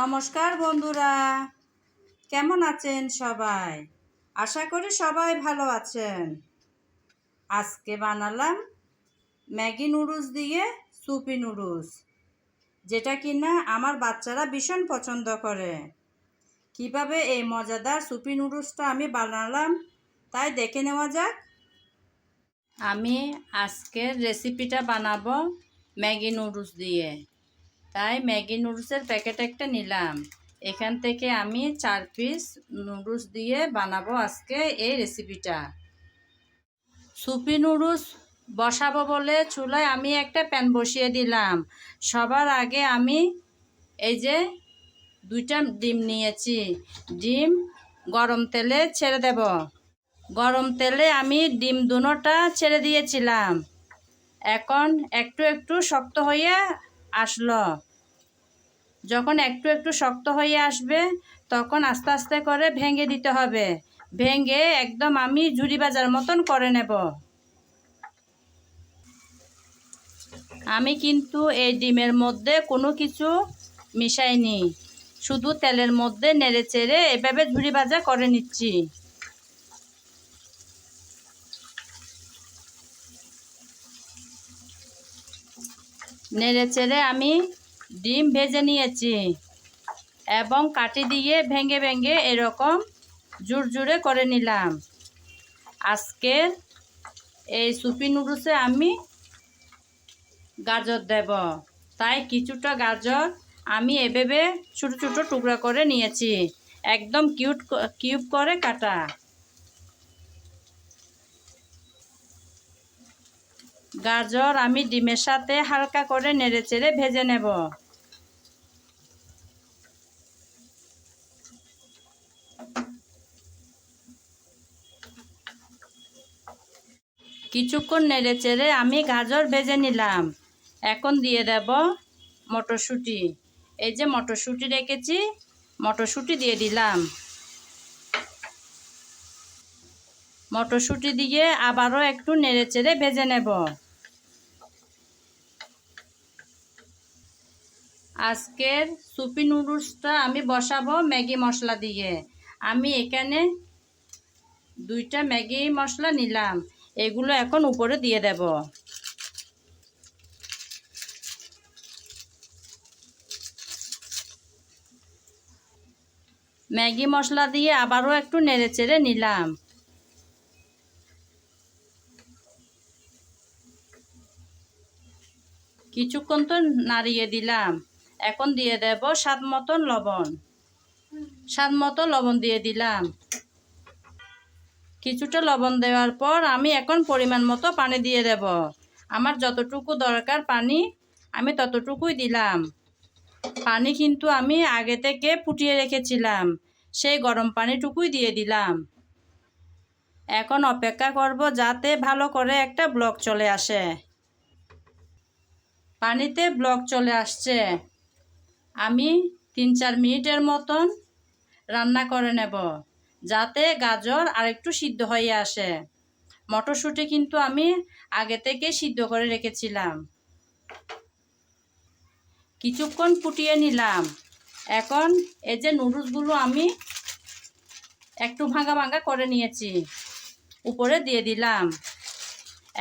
নমস্কার বন্ধুরা। কেমন আছেন সবাই? আশা করি সবাই ভালো আছেন। আজকে বানালাম ম্যাগি নুডলস দিয়ে সুপি নুডলস, যেটা কিনা আমার বাচ্চারা ভীষণ পছন্দ করে। কীভাবে এই মজাদার সুপি নুডলসটা আমি বানালাম, তাই দেখে নেওয়া যাক। আমি আজকের রেসিপিটা বানাবো ম্যাগি নুডলস দিয়ে। তাই ম্যাগি নুডলসের প্যাকেট একটা নিলাম। এখান থেকে আমি চার পিস নুডলস দিয়ে বানাবো আজকে এই রেসিপিটা। সুপি নুডলস বসাবো বলে চুলায় আমি একটা প্যান বসিয়ে দিলাম। সবার আগে আমি এই যে দুইটা ডিম নিয়েছি। ডিম গরম তেলে ছেড়ে দেব। গরম তেলে আমি ডিম দুনোটা ছেড়ে দিয়েছিলাম। এখন একটু একটু শক্ত হয়ে আসলো। যখন একটু একটু শক্ত হয়ে আসবে, তখন আস্তে আস্তে করে ভেঙে দিতে হবে। ভেঙে একদম আমি ঝুড়ি বাজার মতন করে নেব। আমি কিন্তু এই ডিমের মধ্যে কোনো কিছু মিশাইনি। শুধু তেলের মধ্যে নেড়ে চেড়ে এভাবে ঝুড়ি ভাজা করে নিচ্ছি। নেড়ে চেড়ে আমি ডিম ভেজে নিয়েছি এবং কাটি দিয়ে ভেঙে ভেঙে এরকম জুড় জুড়ে করে নিলাম। আজকে এই সুপি নুডলসে আমি গাজর দেব। তাই কিছুটা গাজর আমি এভাবে ছোটো ছোটো টুকরা করে নিয়েছি। একদম কিউট কিউব করে কাটা। গাজর আমি ডিমের সাথে হালকা করে নেড়ে চেড়ে ভেজে নেব। কিছুক্ষণ নেড়ে চেড়ে আমি গাজর ভেজে নিলাম। এখন দিয়ে দেব মটরশুঁটি। এই যে মটরশুঁটি রেখেছি, মটরশুঁটি দিয়ে দিলাম। মটরশুঁটি দিয়ে আবারও একটু নেড়ে চেড়ে ভেজে নেব। আজকের সুপি নুডলসটা আমি বসাবো ম্যাগি মশলা দিয়ে। আমি এখানে দুইটা ম্যাগি মশলা নিলাম। এগুলো এখন উপরে দিয়ে দেব। ম্যাগি মশলা দিয়ে আবারও একটু নেড়ে চেড়ে নিলাম। কিছুক্ষণ তো নাড়িয়ে দিলাম। এখন দিয়ে দেব স্বাদ মতন লবণ। স্বাদ মতো লবণ দিয়ে দিলাম। কিছুটা লবণ দেওয়ার পর আমি এখন পরিমাণ মতো পানি দিয়ে দেব। আমার যতটুকু দরকার পানি, আমি ততটুকুই দিলাম। পানি কিন্তু আমি আগে থেকে ফুটিয়ে রেখেছিলাম, সেই গরম পানিটুকুই দিয়ে দিলাম। এখন অপেক্ষা করব যাতে ভালো করে একটা ব্লক চলে আসে। পানিতে ব্লক চলে আসছে। আমি তিন চার মিনিটের মতন রান্না করে নেব, যাতে গাজর আরেকটু সিদ্ধ হয়ে আসে। মটরশুঁটি কিন্তু আমি আগে থেকে সিদ্ধ করে রেখেছিলাম। কিছুক্ষণ ফুটিয়ে নিলাম। এখন এই যে নুডলসগুলো আমি একটু ভাঙা ভাঙা করে নিয়েছি, উপরে দিয়ে দিলাম।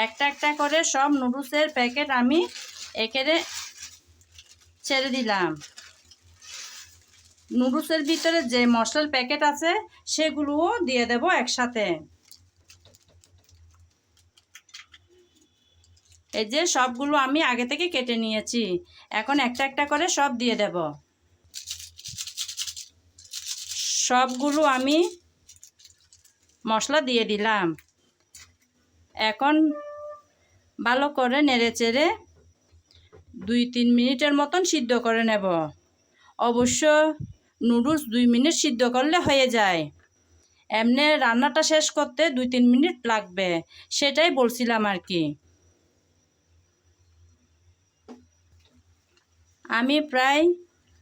একটা একটা করে সব নুডলসের প্যাকেট আমি এখানে ছেড়ে দিলাম। নুডলসের ভিতরে যে মশলার প্যাকেট আছে, সেগুলোও দিয়ে দেব একসাথে। এই যে সবগুলো আমি আগে থেকে কেটে নিয়েছি। এখন একটা একটা করে সব দিয়ে দেব। সবগুলো আমি মশলা দিয়ে দিলাম। এখন ভালো করে নেড়ে চেড়ে দুই তিন মিনিটের মতন সিদ্ধ করে নেব। অবশ্য নুডলস দুই মিনিট সিদ্ধ করলে হয়ে যায়। এমনি রান্নাটা শেষ করতে দুই তিন মিনিট লাগবে, সেটাই বলছিলাম আর কি। আমি প্রায়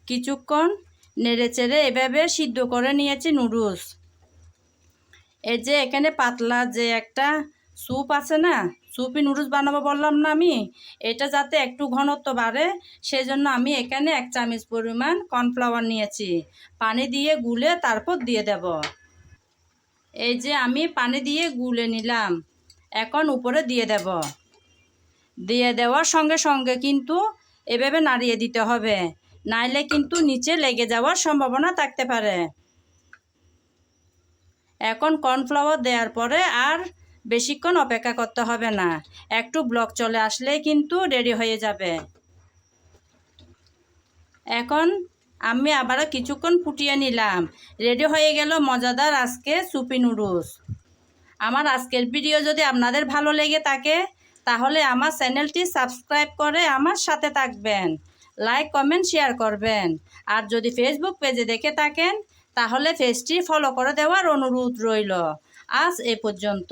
কিছুক্ষণ নেড়ে চেড়ে এভাবে সিদ্ধ করে নিয়েছি নুডলস। এই যে এখানে পাতলা যে একটা স্যুপ আছে না সুপি নুডলস বানাবো বললাম না আমি। এটা যাতে একটু ঘনত্ব বাড়ে সেই জন্য আমি এখানে এক চামচ পরিমাণ কর্নফ্লাওয়ার নিয়েছি। পানি দিয়ে গুলে তারপর দিয়ে দেব। এই যে আমি পানি দিয়ে গুলে নিলাম, এখন উপরে দিয়ে দেব। দিয়ে দেওয়ার সঙ্গে সঙ্গে কিন্তু এভাবে নাড়িয়ে দিতে হবে, নাইলে কিন্তু নিচে লেগে যাওয়ার সম্ভাবনা থাকতে পারে। এখন কর্নফ্লাওয়ার দেওয়ার পরে আর বেশিক্ষণ অপেক্ষা করতে হবে না। একটু ব্লক চলে আসলেই কিন্তু রেডি হয়ে যাবে। এখন আমি আবারও কিছুক্ষণ ফুটিয়ে নিলাম। রেডি হয়ে গেল মজাদার আজকে সুপি নুডলস। আমার আজকের ভিডিও যদি আপনাদের ভালো লেগে থাকে, তাহলে আমার চ্যানেলটি সাবস্ক্রাইব করে আমার সাথে থাকবেন। লাইক, কমেন্ট, শেয়ার করবেন। আর যদি ফেসবুক পেজে দেখে থাকেন, তাহলে পেজটি ফলো করে দেওয়ার অনুরোধ রইল। আজ এ পর্যন্ত।